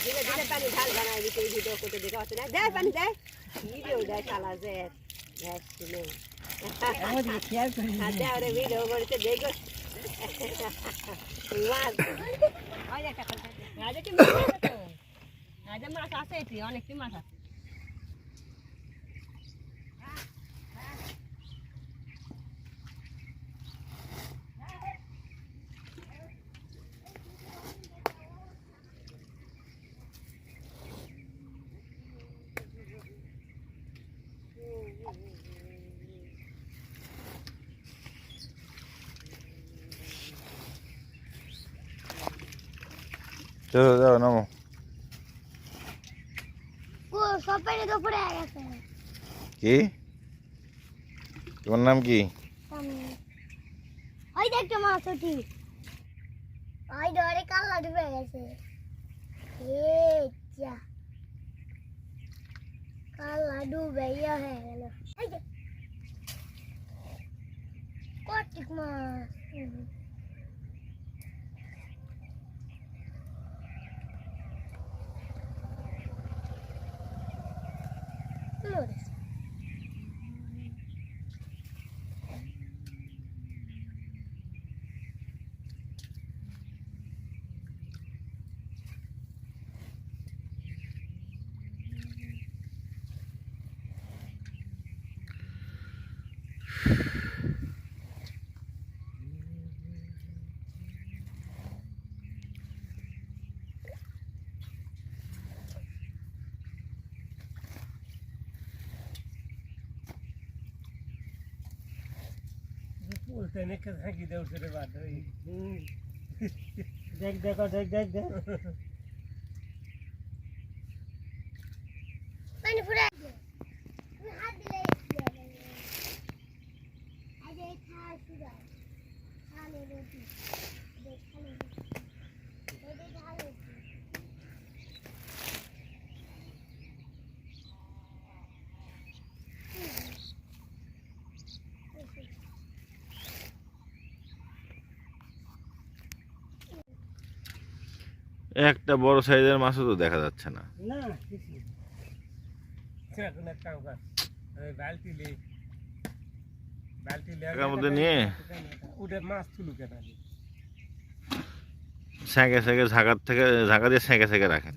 পানি ঢাল বানাই দিতে ভিডিও করতে দেখে না দেয় পানি দেয় ভিডিও দেয় শালা যে। গ্যাস ছিল ভিডিও করতে দেখো। মাছ ওই একটা কথা রাজা কি মাছ আছে? অনেকটি মাছ আছে। চলো যাও নামো ও সবাই তো পড়ে গেছে কি তোমার নাম কি সামনে ওই দেখতে মাছ ওটি ওই ধরে কালা ডুবে গেছে এ যা কালা ডুবে ইয়ে হয়ে গেল এই যে কটিক মাছ হুম। মরেছে। উল্টে নেকে থাকি দেও রে বাদ দেখ দেখো দেখ দেখ। একটা বড় সাইজের মাছও তো দেখা যাচ্ছে না। স্যাঁকে ঝাঁকার থেকে ঝাঁকা দিয়ে স্যাঁকে রাখেন।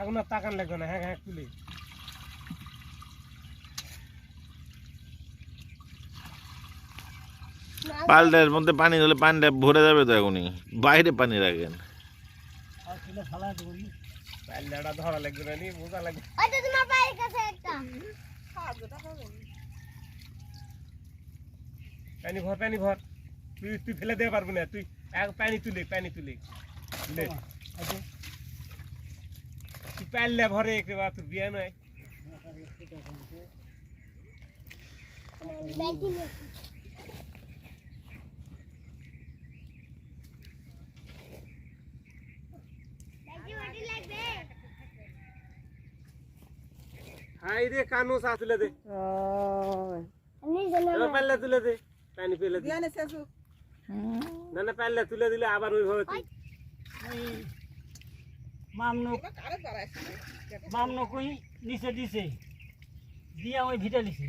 এখন আর তাকান লাগবে না হ্যাঁ হ্যাঁ তুলে। পাল্টের মধ্যে পানি হলে পানিটা ভরে যাবে তো এখনই। বাইরে পানি রাখেন। পানি ভর পানি ভর। তুই তুই ফেলে দিতে পারবি না তুই এক পানি তুলে পানি তুলে। তুই পাল্লা ভরে একেবারে তোর বিয়ে নয় ব্যাগটি নিয়ে ব্যাগটি মাটি লাগবে হাই রে কানু সা তুলে দে। এবার পাল্লা তুলে দে পানি ফেলে দে। না না পাল্লা তুলে দিলে আবার ওইভাবে তুই মামনো মামনো কই? নিচে দিছে দিয়া ওই ভিটে লিছে।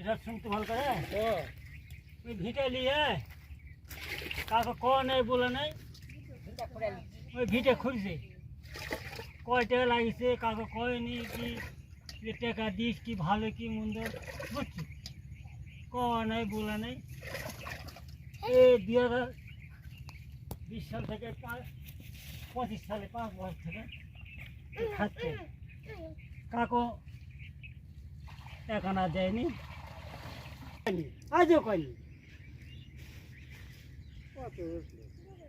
এটা শুনতে ভালো করে? ও। ওই ভিটে লিয়ে কাউকে ক নেই বলে নেই। ওই ভিটে খুঁজছে কয় টাকা লাগিছে, কাউকে কয়নি কি টাকা দিস, কি ভালো, কি মন্দ, বুঝছি? ক নেই, বলে নেই। এই দুই হাজার বিশ সাল থেকে পঁচিশ সালে পাঁচ বছর থেকে খাচ্ছে। কাকো এখন আর দেয়নি। আজও কয়নি।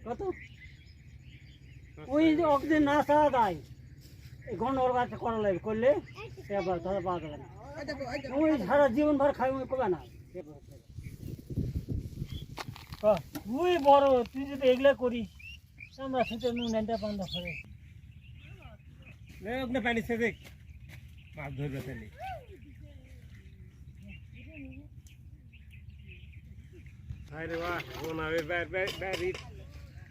কত? ওই যে ওকে না সারা দেয় এই গন্ডগোল কাছে করা লাগবে করলে এবার তাহলে পাওয়া যাবে না। ওই সারা জীবন ভর খাই করবে না। তুই বড়, তুই যদি এগুলো করিস, আমরা সেটা নুন এনটা করে। নে ওখানে পানি সে দেখ। মাছ ধরবে তাহলে আরে বাহ হবে বাড়ি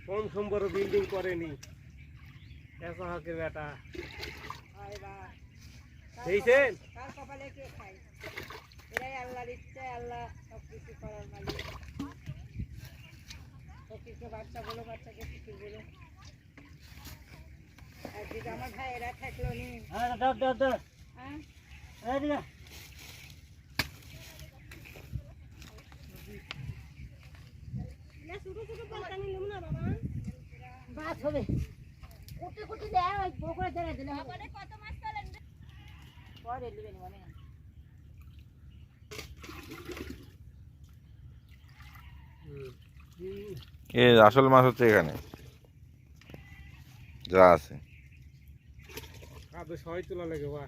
কম সম বিল্ডিং করেনি? এত হকের বেটা। দেখছেন? কার কপালে কে খায়? এরাই আল্লাহর ইচ্ছে আল্লাহ সব কিছু করার মালিক। ফকিরকে বাচ্চা বলো বাচ্চাকে ফকির বলো। আর যদি আমার ভাই এরা থাকল নি। হ্যাঁ ধর ধর ধর। হ্যাঁ? এদিকে মাছ হবে। কুটি কুটি দেয় ওই বকরে ধরে দিলে হবে। পরে নেবেন মনে এ আসল মাছ হচ্ছে এখানে। যা আছে। কাদো সবাই তোলা লাগে বাহ।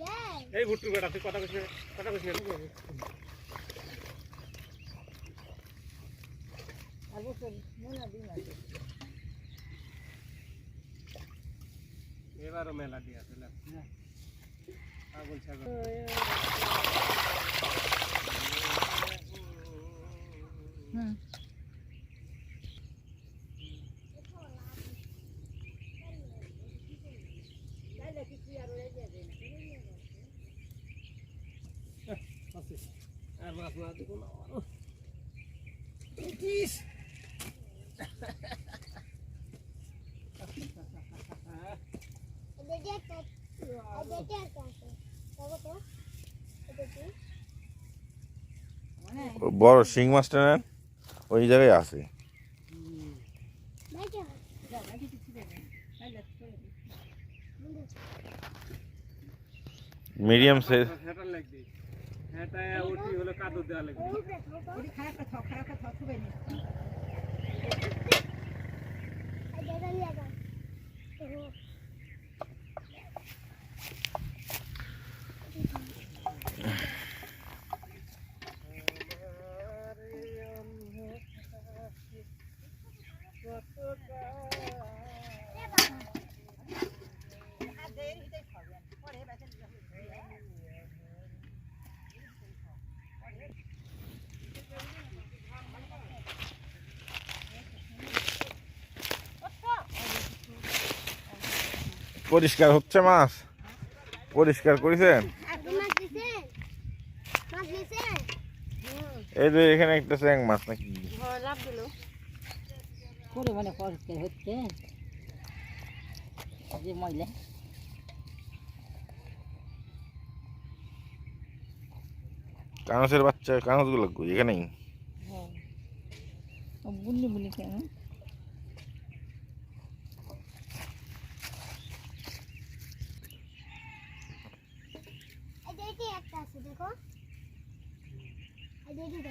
দেয় এই ভুট্টুর বেটা তুই কথা কইছিস কথা কইছিস না তুই? এবারও মেলা দিয়ে আছে পাগল ছাগল আছে। আর মাছ না দেখুন এদিকে একটা এদিকে একটা আছে দেখো তো এটা কি ও বড় শিং মাছটা ওই জায়গায় আছে। মিডিয়াম সাইজ হলে কাদো দেওয়া লাগবে পরিষ্কার হচ্ছে মাছ? পরিষ্কার করেছেন? এই যে এখানে একটা চ্যাং মাছ নাকি? মানে পরিষ্কার হচ্ছে। যে ময়লা। কানসের বাচ্চা কানসগুলো এখানেই? বুনলি বুনলি কেন এদিকে একটা আছে দেখো এদিকে দেখো এদিকে আছে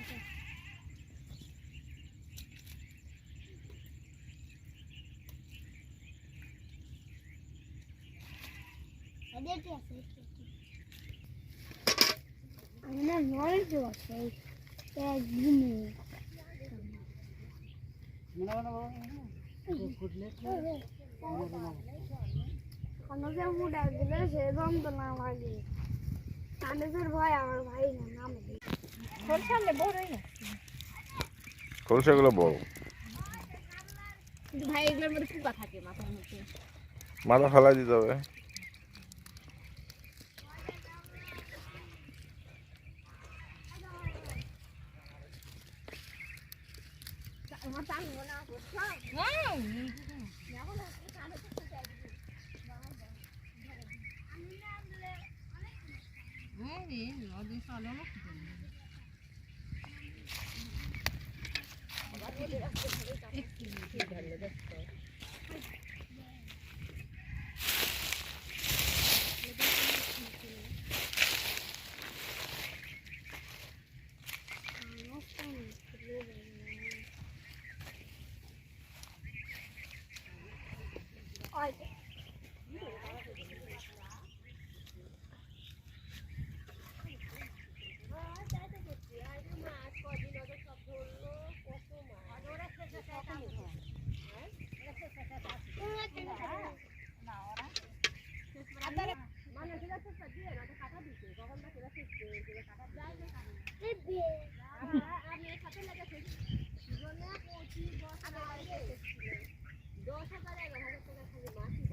আমরা নলেজ আছে। একদিনে কনকে মুডা দিলে সে গন্ধ না লাগে। কানেজের ভয় আমার ভাই না হয়ে খোলসাগুলো বড় ভাই এগুলোর মধ্যে পোকা থাকে মাথার মধ্যে মাথা ফেলা দিতে হবে Hey, lo di solo lo একটু ভালো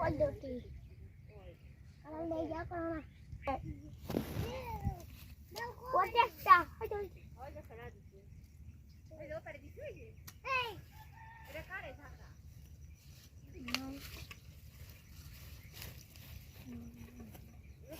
পদ্ধতি আমার লেগে যাও করো না প্রত্যেকটা হয়তো এই হাত না ভালো লাগে এই দে এই দে এই দে আরে নিয়ে আনে না একটা নিয়ে আসে ঠিক আছে না ভাইটা কামস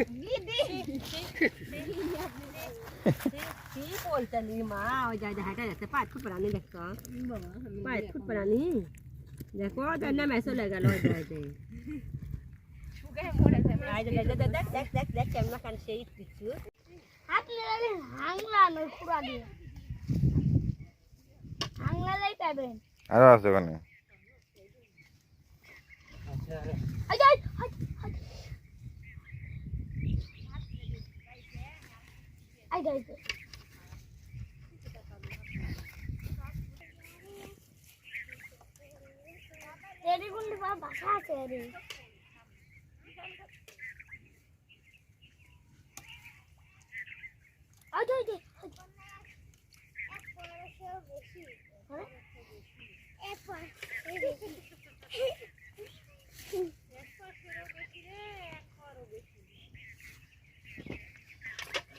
এদিকে ইয়ে ফুলতে নি জানেন কি বলতে নি মা ওই যাই হাঁটা যাচ্ছে পাঁচ ফুট প্রাণী দেখো পাঁচ ফুট প্রাণী দেখো তার নামে চলে গেল ওই যাই যাই দেখ দেখ দেখ দেখ দেখ দেখ কেমন কান সেই কিছু হাত লাগে হাংলা নয় পুরা দিয়ে হাংলালেই পাবেন আরও যাই রেডি গুন্ডি বা বাসা আছে রে আই যাই যাই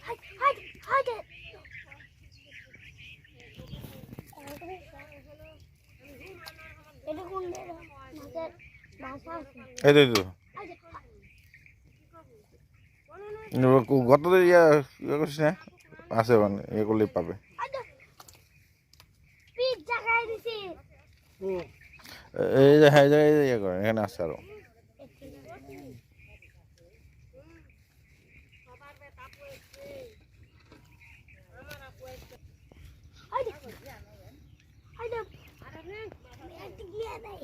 হাই হাই হাই এটা কোন মাছের বাসা আছে এই তো গত ইয়া ইয়ে করছিস না? আছে মানে ইয়ে করলেই পাবে এই যে হ্যাঁ এই যে ইয়ে করেন এখানে আছে আরও হাই দে হাই দে একটু গিয়ে দেই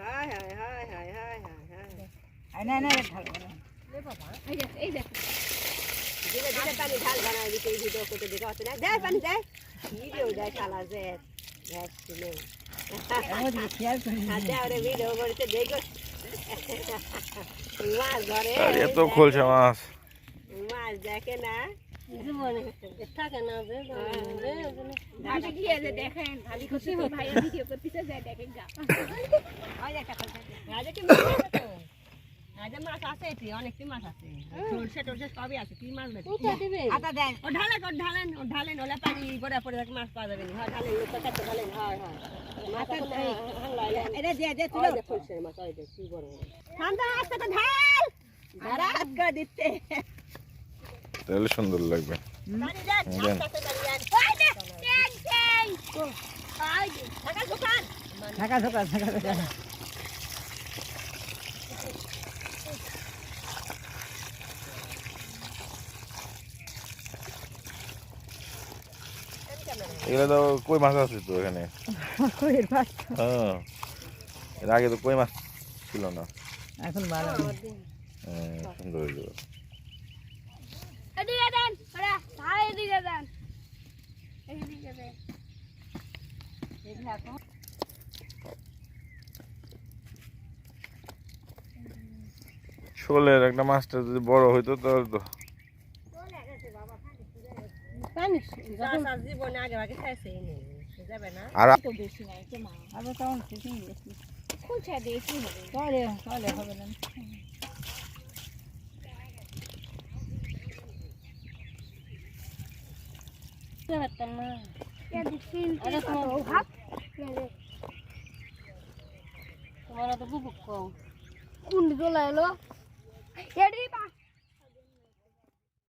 হাই বাবা হায় হায় হায় হায় হায় হায় হায় পানি ঢাল বানাই দিতে এই ভিডিও করতে দিতে হচ্ছে না। দেয় পানি দেয় ভিডিও দেয় শালা যে গ্যাস ছিল করতে দেখো মাছ ধরে। আর এত খোলছে মাছ। মাছ দেখে না। হয়ে। মাছ আছে? অনেকটি মাছ আছে। সরষে টরষে সবই আছে কি মাছ আটা দেন। ও ঢালেন ও ঢালেন ও ঢালেন ওলা পানি পড়ে মাছ পাওয়া যাবে। হ্যাঁ ঢালেন লোক কাছে ঢালেন। হয় হয়। এটা দিয়ে দিয়ে তুলো। সরষের মাছ দেখ কি বড় ঠান্ডা আজকে তো ঢাল ধারা দিতে তাহলে সুন্দর লাগবে। এগুলো তো কই মাছ আছে তো এখানে? হ্যাঁ। এর আগে তো কই মাছ ছিল না? এখন ভালো হ্যাঁ, সুন্দর হয়ে দেন ওরা ভাই এদিকে দেন। এদিকে দেন। শোলের একটা মাছটা যদি বড় হইতো তাহলে তো পানি যখন জীবনে আগে আগে খাইছে যাবে না। আর তো বেশি নাই তো মা আবার তখন বেশি হবে তাহলে তাহলে হবে না। বুঝতে পারতাম না তোমার তো বুক কুন্ড চলে এলো